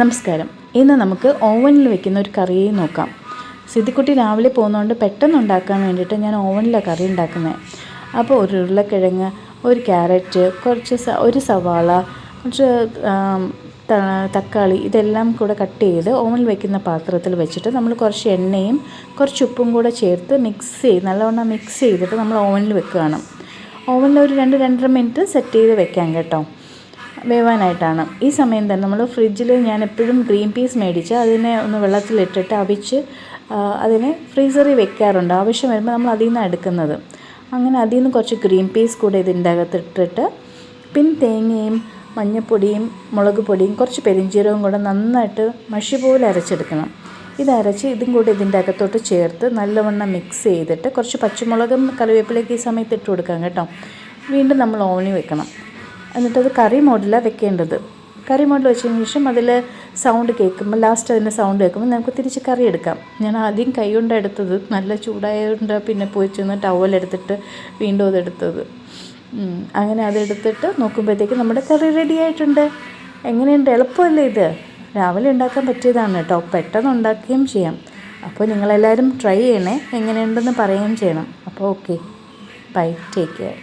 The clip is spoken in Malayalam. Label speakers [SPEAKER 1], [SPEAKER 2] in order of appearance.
[SPEAKER 1] നമസ്കാരം. ഇന്ന് നമുക്ക് ഓവനിൽ വെക്കുന്ന ഒരു കറിയെ നോക്കാം. സിദ്ധിക്കുട്ടി രാവിലെ പോകുന്നതുകൊണ്ട് പെട്ടെന്ന് ഉണ്ടാക്കാൻ വേണ്ടിയിട്ട് ഞാൻ ഓവനിലാണ് കറി ഉണ്ടാക്കുന്നത് അപ്പോൾ ഒരു ഉരുളക്കിഴങ്ങ് ഒരു ക്യാരറ്റ് കുറച്ച് ഒരു സവാള കുറച്ച് തക്കാളി ഇതെല്ലാം കൂടെ കട്ട് ചെയ്ത് ഓവനിൽ വെക്കുന്ന പാത്രത്തിൽ വെച്ചിട്ട് നമ്മൾ കുറച്ച് എണ്ണയും കുറച്ച് ഉപ്പും കൂടെ ചേർത്ത് മിക്സ് ചെയ്ത് നല്ലവണ്ണം മിക്സ് ചെയ്തിട്ട് നമ്മൾ ഓവനിൽ വെക്കുകയാണ്. ഓവനിൽ ഒരു രണ്ട് രണ്ടര മിനിറ്റ് സെറ്റ് ചെയ്ത് വെക്കാം കേട്ടോ. വേവാനായിട്ടാണ്. ഈ സമയം തന്നെ നമ്മൾ ഫ്രിഡ്ജിൽ ഞാൻ എപ്പോഴും ഗ്രീൻ പീസ് മേടിച്ച് അതിനെ ഒന്ന് വെള്ളത്തിലിട്ടിട്ട് അവിച്ച് അതിനെ ഫ്രീസറിൽ വെക്കാറുണ്ട്. ആവശ്യം വരുമ്പോൾ നമ്മൾ അതിൽ നിന്നാണ് എടുക്കുന്നത്. അങ്ങനെ അതിൽ നിന്ന് കുറച്ച് ഗ്രീൻ പീസ് കൂടെ ഇതിന്റെ അകത്ത് ഇട്ടിട്ട് പിന്നെ തേങ്ങയും മഞ്ഞൾപ്പൊടിയും മുളക് പൊടിയും കുറച്ച് പെരിഞ്ചീരവും കൂടെ നന്നായിട്ട് മഷി പോലെ അരച്ചെടുക്കണം. ഇത് അരച്ച് ഇതും കൂടി ഇതിന്റെ അകത്തോട്ട് ചേർത്ത് നല്ലവണ്ണം മിക്സ് ചെയ്തിട്ട് കുറച്ച് പച്ചമുളകും കറിവേപ്പിലേക്ക് ഈ സമയത്ത് ഇട്ട് കൊടുക്കാം കേട്ടോ. വീണ്ടും നമ്മൾ ഓവനിൽ വെക്കണം. എന്നിട്ടത് കറി മോഡിലാണ് വെക്കേണ്ടത്. കറി മോഡിൽ വെച്ചതിന് ശേഷം അതിൽ സൗണ്ട് കേൾക്കുമ്പോൾ ലാസ്റ്റ് അതിന്റെ സൗണ്ട് കേൾക്കുമ്പോൾ നമുക്ക് തിരിച്ച് കറി എടുക്കാം. ഞാൻ ആദ്യം കൈ കൊണ്ട് എടുത്തത്. നല്ല ചൂടായതുകൊണ്ട് പിന്നെ പോയി ചെന്ന് ടവൽ എടുത്തിട്ട് വീണ്ടും അതെടുത്തത് അങ്ങനെ അതെടുത്തിട്ട് നോക്കുമ്പോഴത്തേക്ക് നമ്മുടെ കറി റെഡി ആയിട്ടുണ്ട്. എങ്ങനെയുണ്ട്? എളുപ്പമല്ലേ ഇത്? രാവിലെ ഉണ്ടാക്കാൻ പറ്റിയതാണ് കേട്ടോ. പെട്ടെന്ന് ഉണ്ടാക്കുകയും ചെയ്യാം. അപ്പോൾ നിങ്ങളെല്ലാവരും ട്രൈ ചെയ്യണേ. എങ്ങനെയുണ്ടെന്ന് പറയുകയും ചെയ്യണം. അപ്പോൾ ഓക്കെ ബൈ ടേക്ക് കെയർ